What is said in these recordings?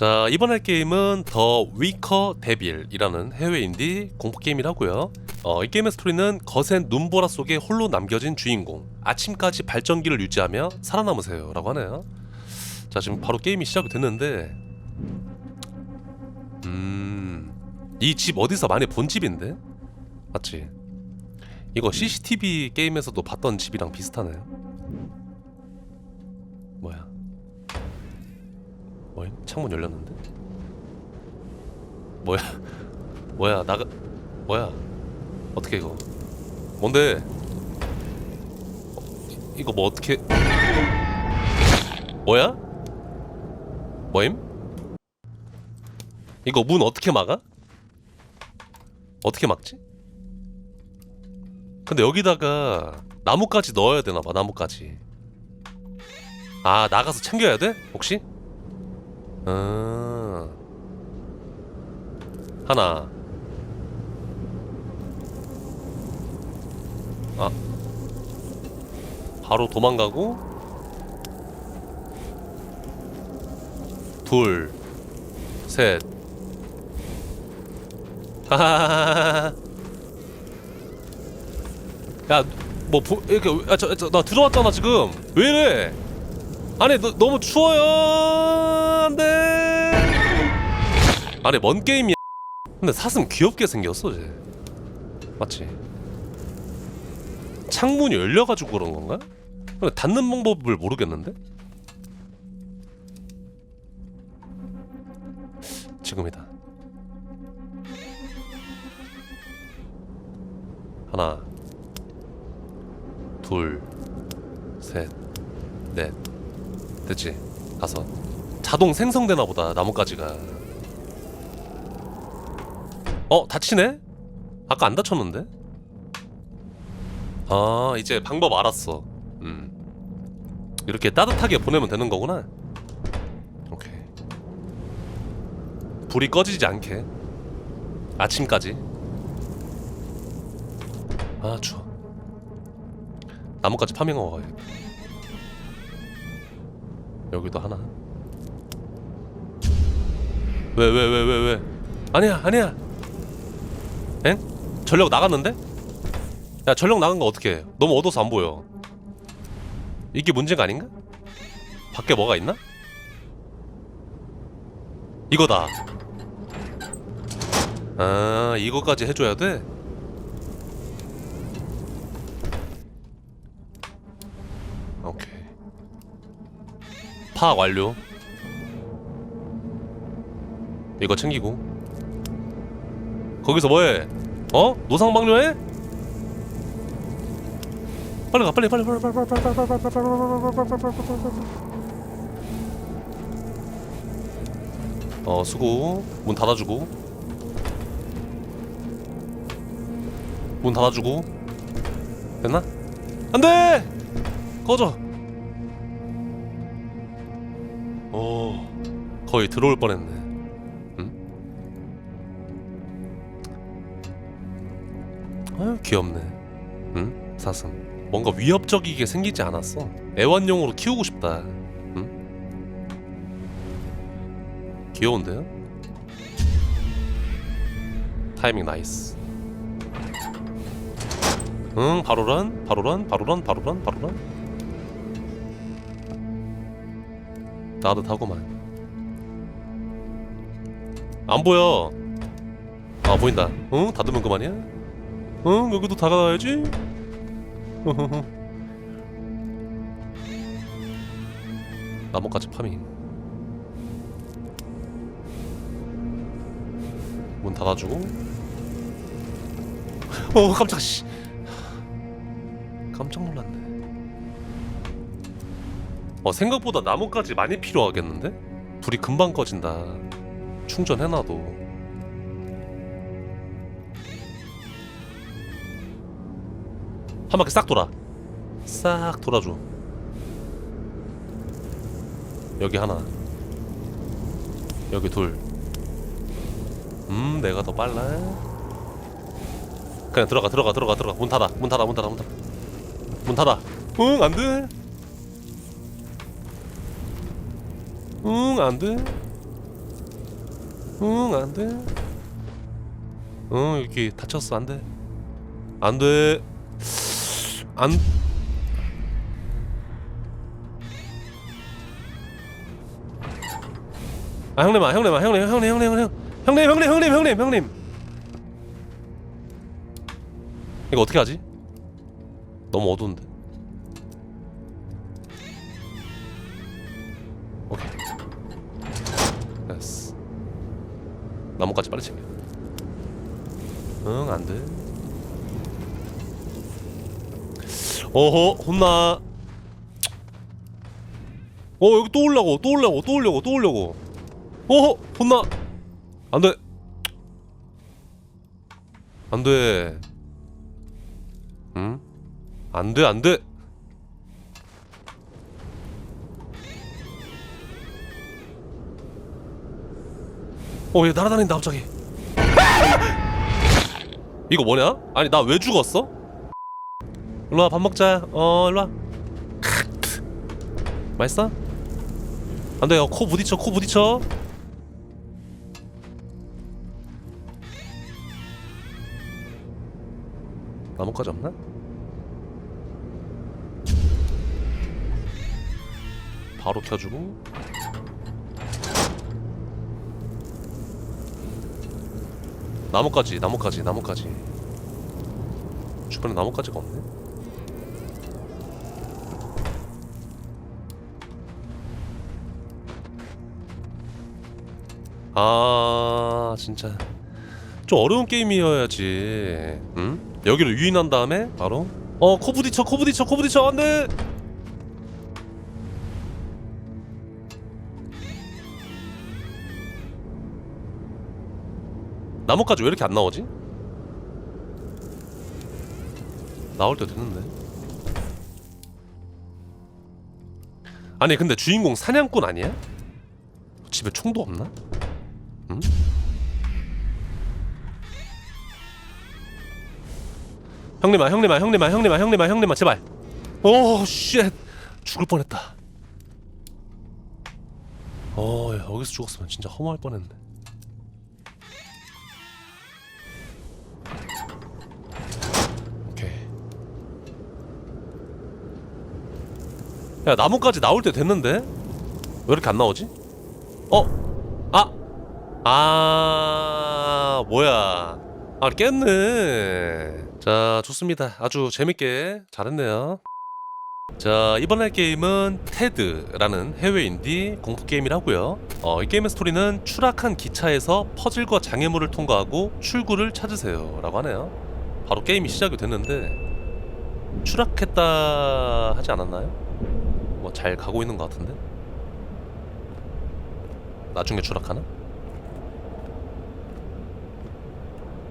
자 이번 할 게임은 더 위커 데빌이라는 해외 인디 공포 게임이라고요. 어, 이 게임의 스토리는 거센 눈보라 속에 홀로 남겨진 주인공 아침까지 발전기를 유지하며 살아남으세요라고 하네요. 자 지금 바로 게임이 시작이 됐는데 음이 집 어디서 많이 본 집인데 맞지? 이거 CCTV 게임에서도 봤던 집이랑 비슷하네요. 뭐야? 뭐야? 창문 열렸는데? 뭐야? 뭐야? 나가 뭐야? 어떻게 이거? 뭔데? 어, 이- 이거 뭐 어떻게? 뭐야? 뭐임? 이거 문 어떻게 막아? 어떻게 막지? 근데 여기다가 나뭇가지 넣어야 되나 봐 나뭇가지 아 나가서 챙겨야 돼? 혹시? 아. 하나. 아. 바로 도망가고. 둘셋. 하하하하 야, 뭐 보, 이렇게 아, 저, 저, 나 들어왔잖아 지금. 왜 이래? 아니 너, 너무 추워요. 안돼. 아니 뭔 게임이야? 근데 사슴 귀엽게 생겼어 쟤. 맞지? 창문이 열려가지고 그런 건가? 근데 닫는 방법을 모르겠는데? 지금이다. 하나. 둘, 셋, 넷, 됐지? 다섯. 자동 생성되나 보다 나뭇가지가. 어 다치네? 아까 안 다쳤는데? 아 이제 방법 알았어. 음 이렇게 따뜻하게 보내면 되는 거구나. 오케이. 불이 꺼지지 않게 아침까지. 아 추워. 나뭇가지 파밍하고 가야겠다 여기도 하나 왜왜 왜 왜 왜, 아니야 아니야 엥? 전력 나갔는데? 야 전력 나간 거 어떻게 너무 어두워서 안 보여 이게 문제가 아닌가? 밖에 뭐가 있나? 이거다 아 이거까지 해줘야 돼? 오케이. 파악 완료. 이거 챙기고. 거기서 뭐해? 어? 노상방뇨해? 빨리 가 빨리 빨리 빨리 빨리 빨리 빨리 빨리 빨리 빨리 빨리 빨리 빨리 빨리 빨리 빨리 어 수고 문 닫아주고 문 닫아주고 됐나? 안돼! 꺼져. 오, 거의 들어올 뻔했네. 응? 아유 귀엽네. 응? 사슴. 뭔가 위협적이게 생기지 않았어. 애완용으로 키우고 싶다. 응? 귀여운데요? 타이밍 나이스. 응, 바로란, 바로란, 바로란, 바로란, 바로란. 따뜻하고만. 안 보여. 아 보인다. 응, 닫으면 그만이야. 응, 여기도 다가가야지. 나뭇가지 파밍. 문 닫아주고. 어 깜짝 씨. 깜짝 놀랐네. 어 생각보다 나뭇가지 많이 필요하겠는데? 불이 금방 꺼진다. 충전해놔도. 한 바퀴 싹 돌아. 싹 돌아줘. 여기 하나. 여기 둘. 음, 내가 더 빨라. 그냥 들어가, 들어가, 들어가, 들어가. 문 닫아, 문 닫아, 문 닫아, 문 닫아. 문 닫아. 응, 안 돼. 응, 안 돼. 응 안 돼. 응 여기 다쳤어 안 돼. 안 돼. 안. 아 형님 아 형님 아 형님 형님 형님 형님 형님 형님 형님 형님 형님. 이거 어떻게 하지? 너무 어두운데 나뭇가지 빨리 챙겨. 응 안돼. 어허 혼나. 어 여기 또 올라고 또 올라고 또 올려고 또 올려고. 어허 혼나. 안돼. 안돼. 응? 안돼 안돼 어 얘 날아다닌다 갑자기 이거 뭐냐? 아니 나 왜 죽었어? 일로 와 밥 먹자 어 일로 와 맛있어? 안돼 코 부딪혀 코 부딪혀 나뭇가지 없나? 바로 켜주고 나뭇가지 나뭇가지 나뭇가지. 주변에 나뭇가지가 없네? 아 진짜. 좀 어려운 게임이어야지. 응? 여기를 유인한 다음에 바로 어코 부딪혀 코 부딪혀 코 부딪혀 안돼 나뭇가지 왜 이렇게 안 나오지? 나올 때 됐는데 아니 근데 주인공 사냥꾼 아니야? 집에 총도 없나? 응? 형님아 형님아 형님아 형님아 형님아 형님아 제발 오쉣 죽을 뻔했다 어 여기서 죽었으면 진짜 허무할 뻔했네 오케이 야 나뭇가지 나올 때 됐는데 왜 이렇게 안 나오지? 어? 아! 아 뭐야 아 깼네 자 좋습니다 아주 재밌게 잘했네요 자 이번 할 게임은 테드라는 해외 인디 공포 게임이라고요 어, 이 게임의 스토리는 추락한 기차에서 퍼즐과 장애물을 통과하고 출구를 찾으세요 라고 하네요 바로 게임이 시작이 됐는데 추락했다 하지 않았나요? 뭐 잘 가고 있는 것 같은데 나중에 추락하나?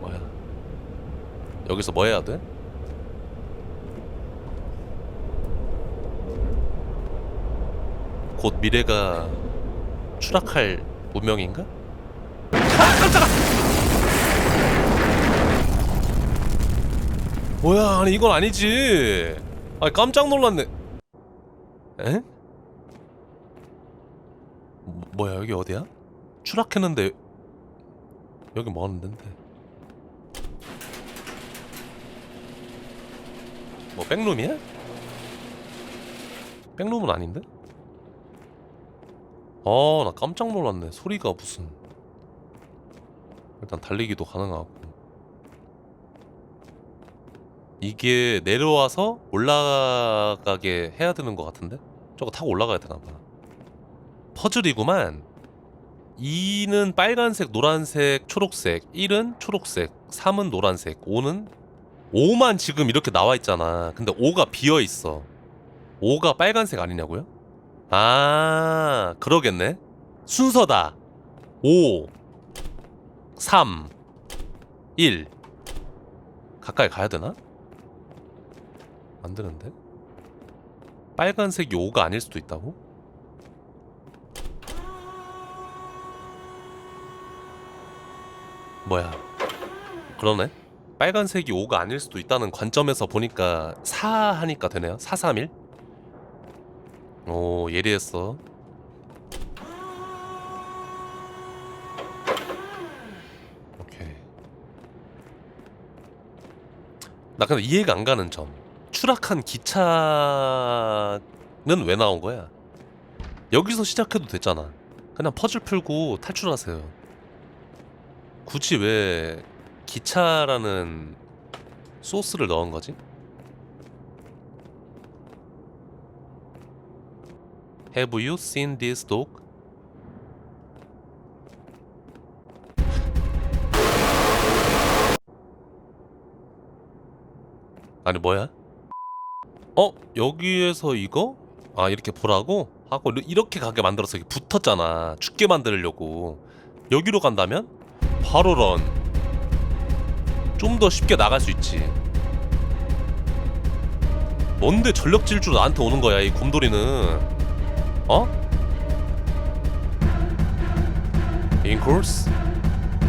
뭐야? 여기서 뭐 해야 돼? 곧 미래가 추락할 운명인가? 아 깜짝아! 뭐야 아니 이건 아니지 아 깜짝 놀랐네 에? 뭐, 뭐야 여기 어디야? 추락했는데 여기 뭐 하는 데인데? 뭐 백룸이야? 백룸은 아닌데? 아, 나 깜짝 놀랐네. 소리가 무슨. 일단 달리기도 가능하고. 이게 내려와서 올라가게 해야 되는 것 같은데? 저거 타고 올라가야 되나 봐. 퍼즐이구만. 2는 빨간색, 노란색, 초록색, 1은 초록색, 3은 노란색, 5는 5만 지금 이렇게 나와 있잖아. 근데 5가 비어 있어. 5가 빨간색 아니냐고요? 아, 그러겠네. 순서다. 5 3 1 가까이 가야 되나? 안 되는데? 빨간색 요가 아닐 수도 있다고? 뭐야 그러네 빨간색이 5가 아닐 수도 있다는 관점에서 보니까 4 하니까 되네요 431? 오 예리했어 오케이 나 근데 이해가 안 가는 점 추락한 기차는 왜 나온 거야? 여기서 시작해도 됐잖아. 그냥 퍼즐 풀고 탈출하세요. 굳이 왜 기차라는 소스를 넣은 거지? Have you seen this dog? 아니 뭐야? 어? 여기에서 이거? 아 이렇게 보라고? 하고 이렇게 가게 만들어서 이렇게 붙었잖아 죽게 만들려고 여기로 간다면? 바로 런 좀 더 쉽게 나갈 수 있지 뭔데 전력 질주로 나한테 오는 거야 이 곰돌이는 어? 인코스?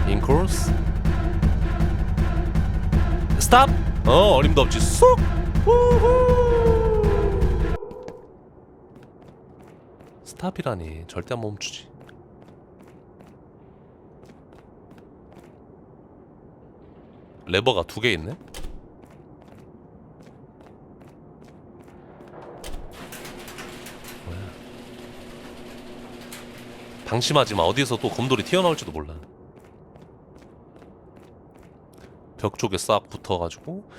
인코스? 스탑! 어 어림도 없지 쏙! 우후! 스탑이라니. 절대 안 멈추지. 레버가 두 개 있네? 뭐야? 방심하지 마. 어디에서 또 곰돌이 튀어나올지도 몰라. 벽 쪽에 싹 붙어가지고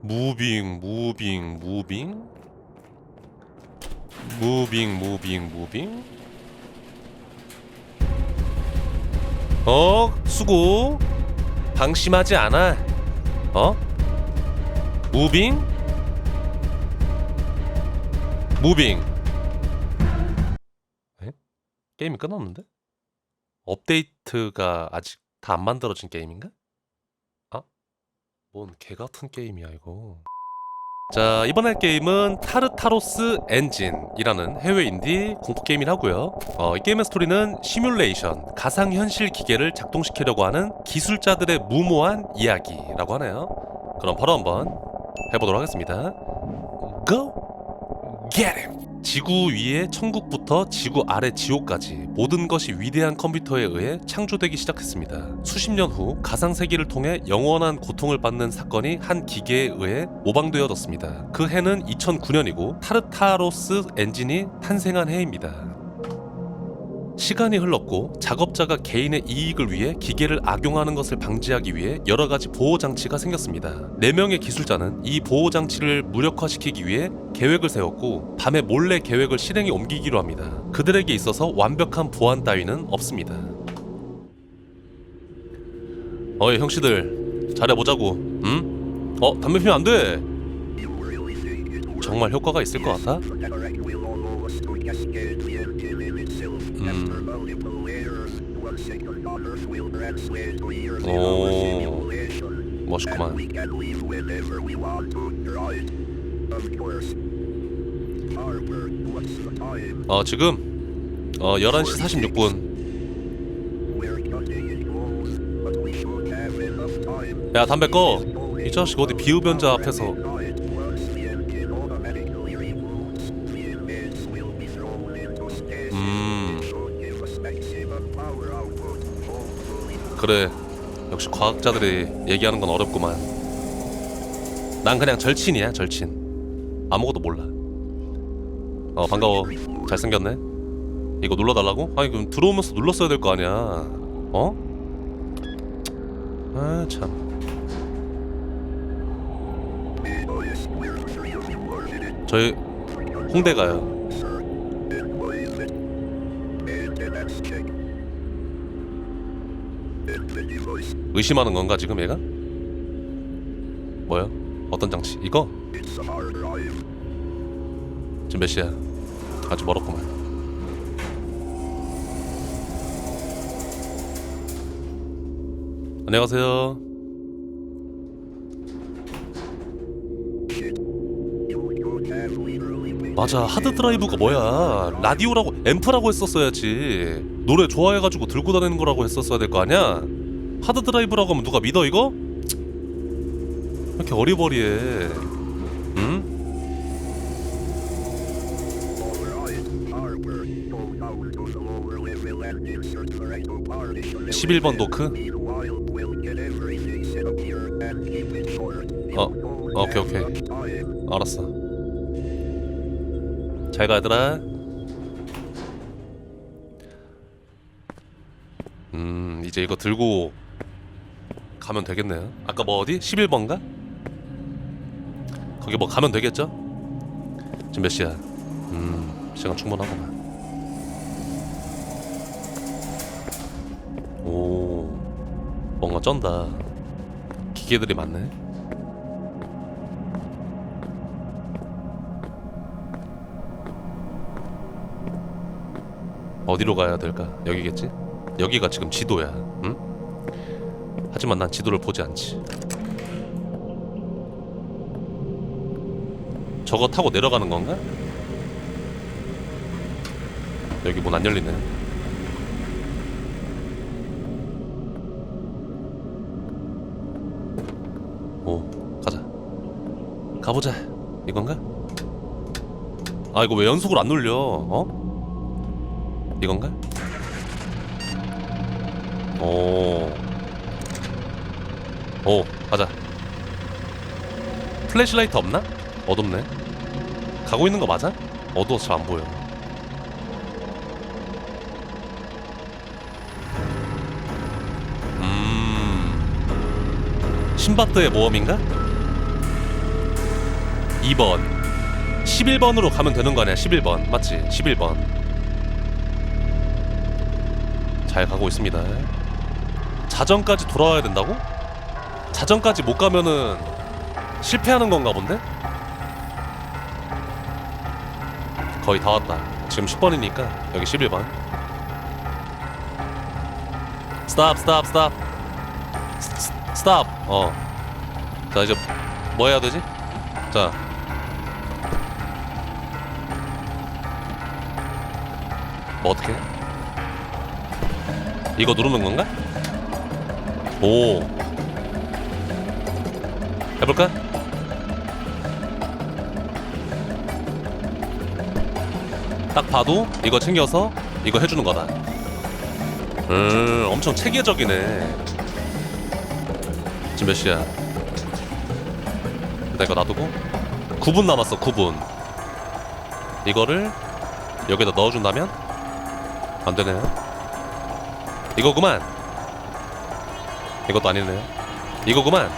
무빙 무빙 무빙 무빙 무빙 무빙. 어 수고. 방심하지 않아. 어? 무빙? 무빙. 에? 게임이 끝났는데? 업데이트가 아직 다 안 만들어진 게임인가? 뭔 개같은 게임이야 이거 자 이번 할 게임은 타르타로스 엔진이라는 해외 인디 공포 게임이라고요 어, 이 게임의 스토리는 시뮬레이션 가상현실 기계를 작동시키려고 하는 기술자들의 무모한 이야기라고 하네요 그럼 바로 한번 해보도록 하겠습니다 Go! Get him! 지구 위의 천국부터 지구 아래 지옥까지 모든 것이 위대한 컴퓨터에 의해 창조되기 시작했습니다. 수십 년 후 가상 세계를 통해 영원한 고통을 받는 사건이 한 기계에 의해 모방되어졌습니다. 그 해는 2009년이고 타르타로스 엔진이 탄생한 해입니다. 시간이 흘렀고 작업자가 개인의 이익을 위해 기계를 악용하는 것을 방지하기 위해 여러 가지 보호 장치가 생겼습니다. 네 명의 기술자는 이 보호 장치를 무력화시키기 위해 계획을 세웠고 밤에 몰래 계획을 실행에 옮기기로 합니다. 그들에게 있어서 완벽한 보안 따위는 없습니다. 어이 형씨들 잘해보자고. 응? 어 담배 피면 안 돼. 정말 효과가 있을 것 같아? 오 멋있구만. 어 지금 어 11시 46분. 야 담배 꺼. 이 자식 어디 비흡연자 앞에서 그래 역시 과학자들이 얘기하는 건 어렵구만. 난 그냥 절친이야 절친. 아무것도 몰라. 어 반가워. 잘생겼네. 이거 눌러달라고? 아니 그럼 들어오면서 눌렀어야 될 거 아니야. 어? 아참. 저희 홍대 가요 의심하는 건가 지금 얘가? 뭐야? 어떤 장치? 이거? 지금 몇 시야? 아주 멀었구만 안녕하세요 맞아 하드드라이브가 뭐야 라디오라고 앰프라고 했었어야지 노래 좋아해가지고 들고 다니는 거라고 했었어야 될 거 아니야 하드 드라이브라고 하면 누가 믿어 이거? 왜 이렇게 어리버리해 응? 11번 도크? 어 오케이 오케이 알았어 잘 가 얘들아 음 이제 이거 들고 가면 되겠네요 아까 뭐 어디? 11번가? 거기 뭐 가면 되겠죠? 지금 몇 시야? 음 시간 충분하구만 오 뭔가 쩐다 기계들이 많네 어디로 가야 될까? 여기겠지? 여기가 지금 지도야 응? 하지만 난 지도를 보지 않지 저거 타고 내려가는 건가? 여기 문 안 열리네 오 가자 가보자 이건가? 아 이거 왜 연속으로 안 눌려 어? 이건가? 오. 오, 가자. 플래시라이트 없나? 어둡네. 가고 있는 거 맞아? 어두워서 잘 안 보여. 음. 신바트의 모험인가? 2번. 11번으로 가면 되는 거 아니야? 11번. 맞지? 11번. 잘 가고 있습니다. 자정까지 돌아와야 된다고? 자정까지 못 가면은 실패하는 건가 본데? 거의 다 왔다. 지금 10번이니까 여기 11번. 스탑 스탑 스탑 스- 스탑 어. 자 이제 뭐 해야 되지? 자. 뭐 어떻게? 해? 이거 누르는 건가? 오 해볼까? 딱 봐도 이거 챙겨서 이거 해주는 거다. 음 엄청 체계적이네. 지금 몇 시야? 일단 이거 놔두고. 9분 남았어 9분. 이거를 여기다 넣어준다면 안 되네요. 이거구만. 이것도 아니네요. 이거구만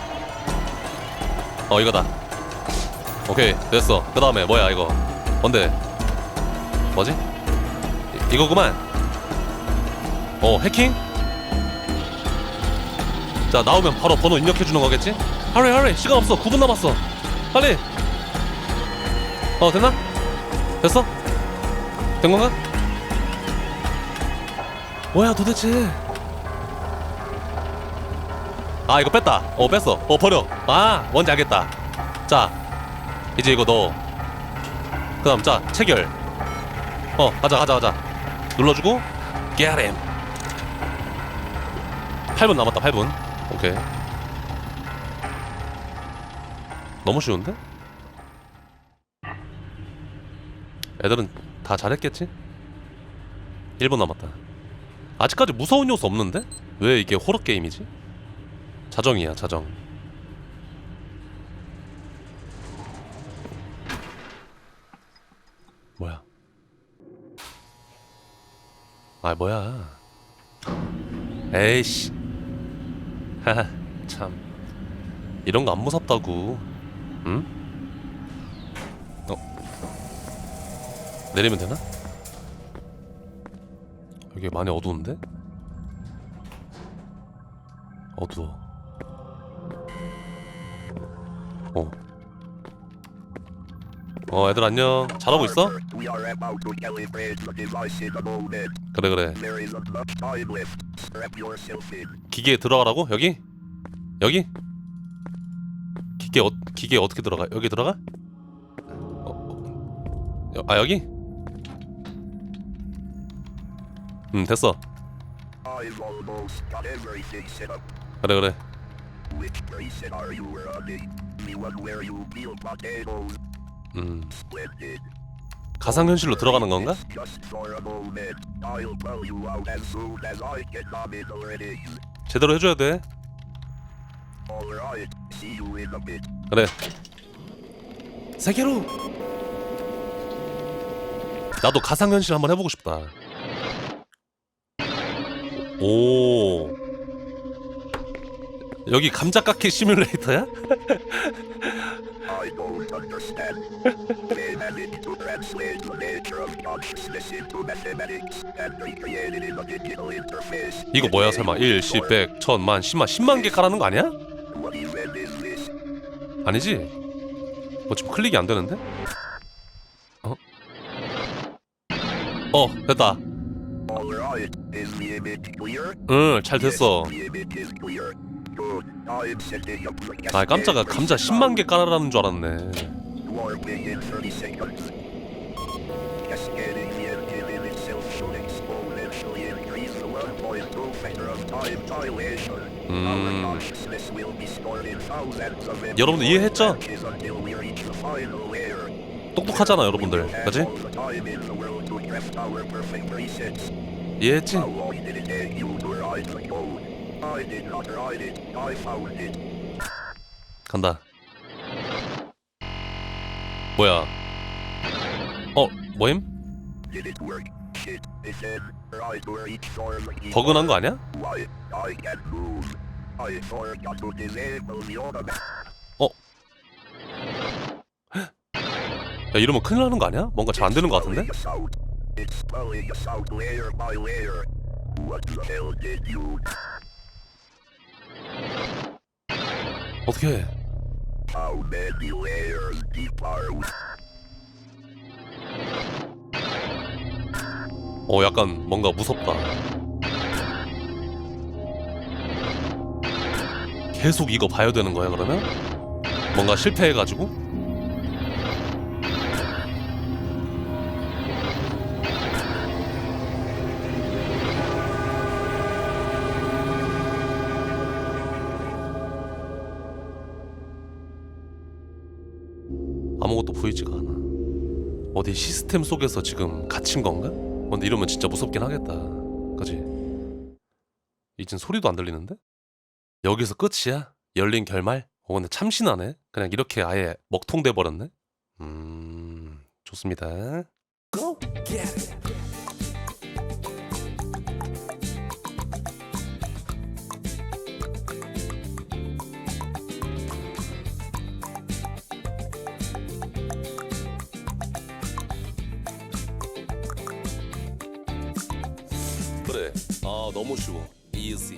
어 이거다. 오케이 됐어. 그 다음에 뭐야 이거? 뭔데? 뭐지? 이, 이거구만. 어 해킹? 자 나오면 바로 번호 입력해주는 거겠지? 하래 하래 시간 없어. 9분 남았어. 빨리. 어 됐나? 됐어? 된 건가? 뭐야 도대체 아 이거 뺐다. 어 뺐어. 어 버려. 아 뭔지 알겠다. 자 이제 이거 넣어. 그 다음 자 체결. 어 가자 가자 가자. 눌러주고 get him 8분 남았다 8분. 오케이. 너무 쉬운데? 애들은 다 잘했겠지? 1분 남았다. 아직까지 무서운 요소 없는데? 왜 이게 호러 게임이지? 자정이야 자정 뭐야 아 뭐야 에이씨 하하 참 이런 거 안 무섭다고 응? 어 내리면 되나? 여기 많이 어두운데? 어두워. 어. 어, 애들 안녕. 잘하고 있어? 그래 그래. 기계에 들어가라고? 여기? 여기? 기계 어 기계 어떻게 들어가? 여기 들어가? 어, 어. 여- 아 여기? 음 됐어. 그래 그래. Which bracelet are you running? The one where you peel potatoes. 음 Splendid. 가상현실로 들어가는 건가? Just for a moment. I'll pull you out as soon as I them in already. 제대로 해줘야 돼. Alright, see you in a bit. 그래 세계로 나도 가상현실 한번 해보고 싶다 오 여기 감자 깎기 시뮬레이터야? I don't understand. They managed to translate the nature of consciousness into mathematics and recreate it in a digital interface. 이거 뭐야 설마 1, 10, 100, 1000, 만, 10만, 10만 개 깔아놓은 거 아니야? What event is this? 아니지? 뭐 지금 클릭이 안 되는데? 어? 어 됐다 Alright, is the image clear? 응잘 됐어 Yes, the image is clear. 아 깜짝아 감자 10만 개 깔아라는 줄 알았네 Warping in 30 seconds. Cascading the empty image itself should exponentially increase the 1.2 factor of time dilation. Our 음. 여러분들 이해했죠? 똑똑하잖아 여러분들 그지? 이해했지? 간다 뭐야 어 뭐임? Did it work? Shit. It said right where each form each 버그 난거 the automatic. 야 이러면 큰일 나는 거 아니야? 뭔가 잘 안 되는 거 같은데? 어떻게 해? 어 약간 뭔가 무섭다 계속 이거 봐야 되는 거야 그러면? 뭔가 실패해가지고? 아무것도 보이지가 않아 어디 시스템 속에서 지금 갇힌 건가? 어, 근데 이러면 진짜 무섭긴 하겠다. 그지? 이젠 소리도 안 들리는데? 여기서 끝이야? 열린 결말? 어, 근데 참신하네. 그냥 이렇게 아예 먹통돼 버렸네. 음, 좋습니다. Go get it. 그래. 아, 너무 쉬워. easy.